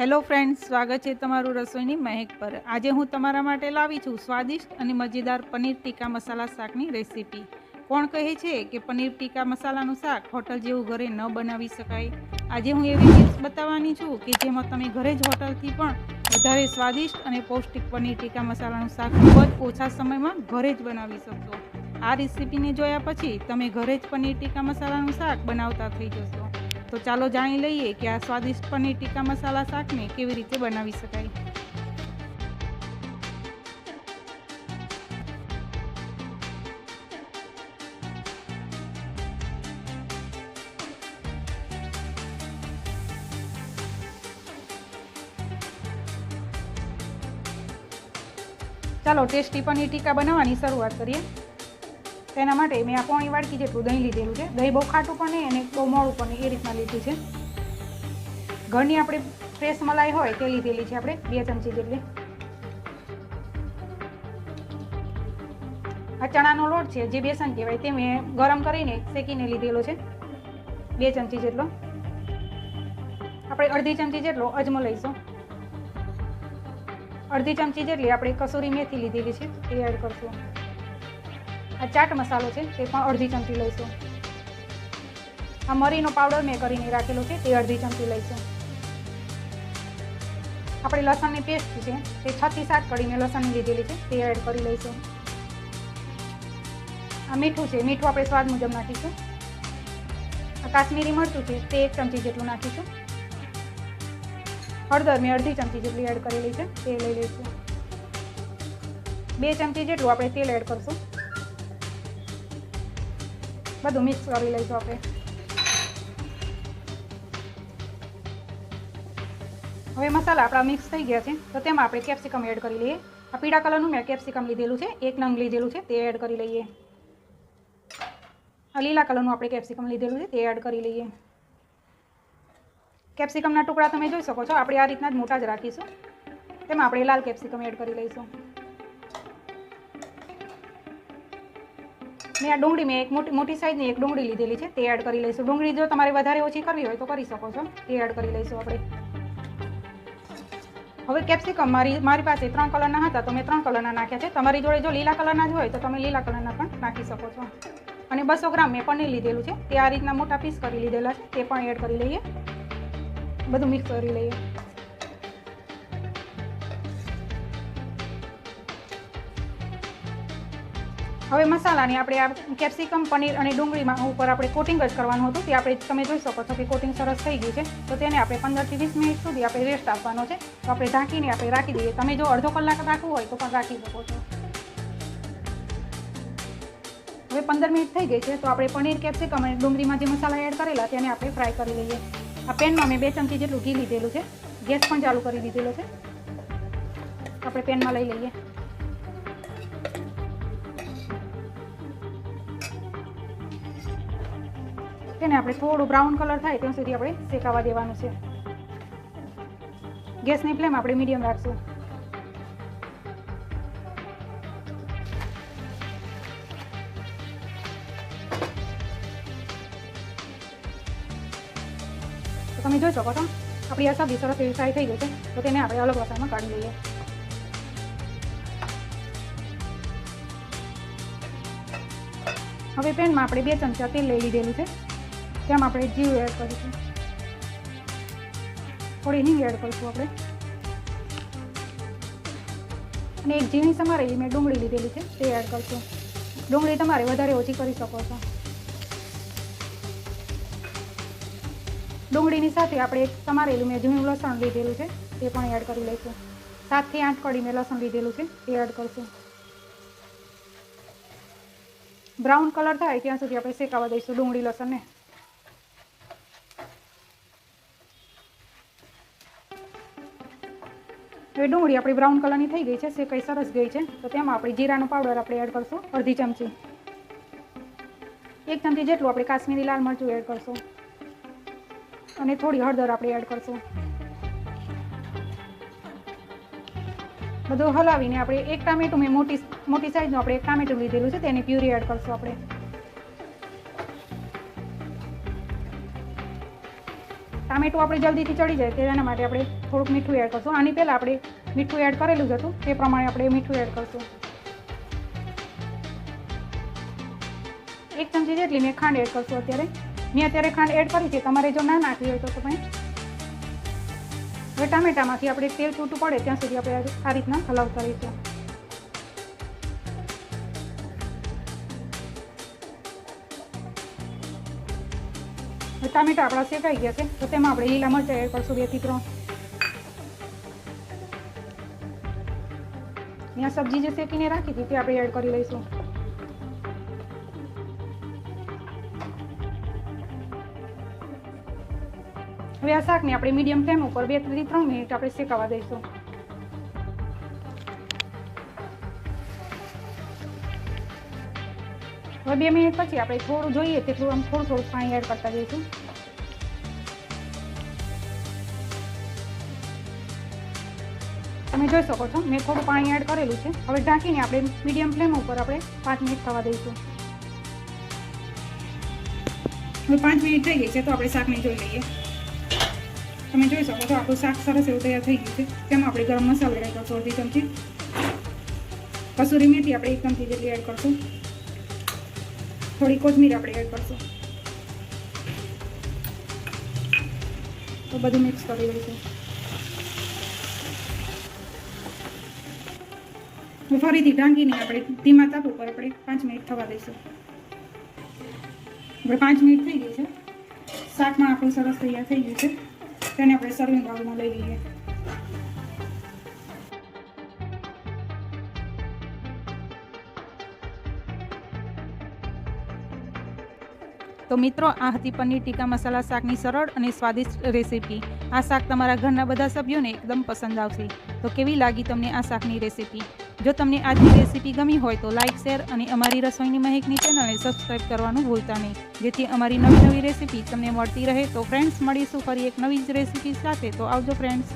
Hello friends, સ્વાગત છે તમારું રસોઈની મહેક પર. આજે હું તમારા માટે લાવી છું સ્વાદિષ્ટ અને મજેદાર પનીર ટીકા મસાલા શાકની રેસીપી. કોણ કહે છે કે પનીર ટીકા મસાલાનું શાક હોટલ જેવું ઘરે ન બનાવી શકાય? આજે હું એવી ટિપ્સ બતાવવાની છું કે જેમાં તમે ઘરે જ હોટલથી પણ વધારે સ્વાદિષ્ટ અને પૌષ્ટિક પનીર ટીકા મસાલાનું શાક ખૂબ જ ઓછા સમયમાં ઘરે જ બનાવી શકશો. આ રેસીપીને જોયા પછી તમે ઘરે જ પનીર ટીકા મસાલાનું શાક બનાવતા થઈ જશો. તો ચાલો જાણી લઈએ કે આ સ્વાદિષ્ટ પનીર ટીકા મસાલા શાકને કેવી રીતે બનાવી શકાય. ચાલો ટેસ્ટી પનીર ટીકા બનાવવાની શરૂઆત કરીએ. તેના માટે મેં આ પોણી વાડકી જેટલું દહીં લીધેલું છે. દહીં બહુ ખાટું પણ નહીં અને બહુ મોડું પણ નહીં, એ રીતના લીધું છે. ઘરની આપણે ફ્રેશ મલાઈ હોય તે લીધેલી છે આપણે, બે ચમચી જેટલી. આ ચણાનો લોટ છે, જે બેસન કહેવાય, તે મેં ગરમ કરીને શેકીને લીધેલો છે. બે ચમચી જેટલો. આપણે અડધી ચમચી જેટલો અજમો લઈશું. અડધી ચમચી જેટલી આપણે કસૂરી મેથી લીધેલી છે, એ એડ કરશું. આ ચાટ મસાલો છે તે પણ અડધી ચમચી લઈશું. આ મરીનો પાવડર મેં કરીને રાખેલો છે, તે અડધી ચમચી લઈશું. આપણે લસણની પેસ્ટ છે, તે છ થી સાત કરીને લસણની લીધેલી છે, તે એડ કરી લઈશું. આ મીઠું છે, મીઠું આપણે સ્વાદ મુજબ નાખીશું. આ કાશ્મીરી મરચું છે, તે એક ચમચી જેટલું નાખીશું. હળદર મેં અડધી ચમચી જેટલી એડ કરેલી છે, તે લઈ લઈશું. બે ચમચી જેટલું આપણે તેલ એડ કરશું. બધું મિક્સ કરી લઈશું આપણે હવે મસાલા આપણા મિક્સ થઈ ગયા છે. તો તેમાં આપણે કેપ્સિકમ એડ કરી લઈએ. આ પીળા કલરનું મેં કેપ્સિકમ લીધેલું છે. એક નંગ લીધેલું છે, તે એડ કરી લઈએ. આ લીલા કલરનું આપણે કેપ્સિકમ લીધેલું છે, તે એડ કરી લઈએ. કેપ્સિકમના ટુકડા તમે જોઈ શકો છો. આપણે આ રીતના જ મોટા જ રાખીશું. તેમાં આપણે લાલ કેપ્સિકમ એડ કરી લઈશું. મેં આ ડુંગળી મેં એક મોટી મોટી સાઈઝની એક ડુંગળી લીધેલી છે, તે એડ કરી લઈશું. ડુંગળી જો તમારે વધારે ઓછી કરવી હોય તો કરી શકો છો. તે એડ કરી લઈશું આપણે. હવે કેપ્સિકમ મારી મારી પાસે ત્રણ કલરના હતા, તો મેં ત્રણ કલરના નાખ્યા છે. તમારી જોડે જો લીલા કલરના જ હોય તો તમે લીલા કલરના પણ નાખી શકો છો. અને બસો ગ્રામ મેં પનીર લીધેલું છે. તે આ રીતના મોટા પીસ કરી લીધેલા છે. તે પણ એડ કરી લઈએ. બધું મિક્સ કરી લઈએ. હવે મસાલાની આપણે આ કેપ્સિકમ, પનીર અને ડુંગળીમાં ઉપર આપણે કોટિંગ જ કરવાનું હતું. તે આપણે તમે જોઈ શકો છો કે કોટિંગ સરસ થઈ ગયું છે. તો તેને આપણે પંદરથી વીસ મિનિટ સુધી આપણે રેસ્ટ આપવાનો છે. તો આપણે ઢાંકીને આપણે રાખી દઈએ. તમે જો અડધો કલાક રાખવું હોય તો પણ રાખી શકો છો. હવે પંદર મિનિટ થઈ ગઈ છે. તો આપણે પનીર, કેપ્સિકમ અને ડુંગળીમાં જે મસાલા એડ કરેલા તેને આપણે ફ્રાય કરી લઈએ. આ પેનમાં મેં બે ચમચી જેટલું ઘી લીધેલું છે. ગેસ પણ ચાલુ કરી દીધેલો છે. આપણે પેનમાં લઈ લઈએ. તેને આપણે થોડું બ્રાઉન કલર થાય ત્યાં સુધી આપણે શેકાવા દેવાનું છે. ગેસની ફ્લેમ આપણે મીડિયમ રાખશું. તમે જોઈ શકો છો, આપણી આ સબ્જી સરસ એવી ફ્રાય થઈ ગઈ છે, તો તેને આપણે અલગ વસામાં કાઢી લઈએ. હવે પેનમાં આપણે બે ચમચા તેલ લઈ લીધેલું છે. તેમાં આપણે જીરું એડ કરીશું. થોડી હિંગ એડ કરીશું આપણે. અને એક ઝીણી સમારેલી મેં ડુંગળી લીધેલી છે, તે એડ કરશું. ડુંગળી તમારે વધારે ઓછી કરી શકો છો. ડુંગળીની સાથે આપણે એક સમારેલું મેં ઝીણું લસણ લીધેલું છે, તે પણ એડ કરી લઈશું. સાતથી આઠ કડી મેં લસણ લીધેલું છે, તે એડ કરશું. બ્રાઉન કલર થાય ત્યાં સુધી આપણે શેકાવા દઈશું ડુંગળી લસણને. હવે ડુંગળી આપણી બ્રાઉન કલરની થઈ ગઈ છે શેકાઈ સરસ ગઈ છે. તો તેમાં આપણે જીરાનો પાવડર આપણે એડ કરશું, અડધી ચમચી. એક ચમચી જેટલું આપણે કાશ્મીરી લાલ મરચું એડ કરશું. અને થોડી હળદર આપણે એડ કરશું. બધું હલાવીને આપણે એક ટામેટું, મેં મોટી મોટી સાઈઝનું આપણે એક ટામેટું લીધેલું છે, તેની પ્યુરી એડ કરશું આપણે. ટામેટું આપણે જલ્દીથી ચડી જાય તેના માટે આપણે થોડુંક મીઠું એડ કરશું. આની પહેલાં આપણે મીઠું એડ કરેલું જ હતું, તે પ્રમાણે આપણે મીઠું એડ કરશું. એક ચમચી જેટલી મેં ખાંડ એડ કરશું અત્યારે. મેં અત્યારે ખાંડ એડ કરી છે, તમારે જો ના નાખવી હોય તો તમે હવે ટામેટામાંથી આપણે તેલ છૂટું પડે, ત્યાં સુધી આપણે આ રીતના હલાવતા રહીશું. ટામેટા આપણા શેકાઈ ગયા છે, તો તેમાં આપણે લીલા મરચાં એડ કરશું બેથી ત્રણ. અહીંયા સબ્જી જે શેકીને રાખી હતી તે આપણે એડ કરી લઈશું. હવે આ શાકને આપણે મીડિયમ ફ્લેમ ઉપર બેથી ત્રણ મિનિટ આપણે શેકાવા દઈશું. હવે બે મિનિટ પછી આપણે થોડું જોઈએ તેટલું આમ થોડું થોડું પાણી એડ કરતા જઈશું. તમે જોઈ શકો છો, મેં થોડું પાણી એડ કરેલું છે. હવે ઢાંકીને આપણે મીડિયમ ફ્લેમ ઉપર આપણે પાંચ મિનિટ થવા દઈશું. હવે પાંચ મિનિટ થઈ ગઈ છે, તો આપણે શાકને જોઈ લઈએ. તમે જોઈ શકો છો, આપણું શાક સરસ એવું તૈયાર થઈ ગયું છે. તેમાં આપણે ગરમ મસાલો એડ કરશું અડધી ચમચી. કસૂરી મેથી આપણે એક ચમચી જેટલી એડ કરશું. થોડી કોથમીર આપણે એડ કરશું. તો બધું મિક્સ કરી દઈશું હું ફરીથી ઢાંકીને આપણે ધીમા તાપ ઉપર આપણે પાંચ મિનિટ થવા દઈશું. આપણે પાંચ મિનિટ થઈ ગઈ છે. શાકમાં આપણું સરસ તૈયાર થઈ ગયું છે. તેને આપણે સર્વિંગ બાઉલમાં લઈ લઈએ. તો મિત્રો, આ હતી પનીર ટીકા મસાલા શાકની સરળ અને સ્વાદિષ્ટ રેસીપી. આ શાક તમારા ઘરના બધા સભ્યોને એકદમ પસંદ આવશે. તો કેવી લાગી તમને આ શાકની રેસીપી? જો તમને આજની રેસીપી ગમી હોય તો લાઇક શેર અને અમારી રસોઈની મહેકની ચેનલને સબસ્ક્રાઈબ કરવાનું ભૂલતા નહીં. જેથી અમારી નવી નવી રેસીપી તમને મળતી રહે. તો ફ્રેન્ડ્સ મળીશું ફરી એક નવી જ રેસીપી સાથે. તો આવજો ફ્રેન્ડ્સ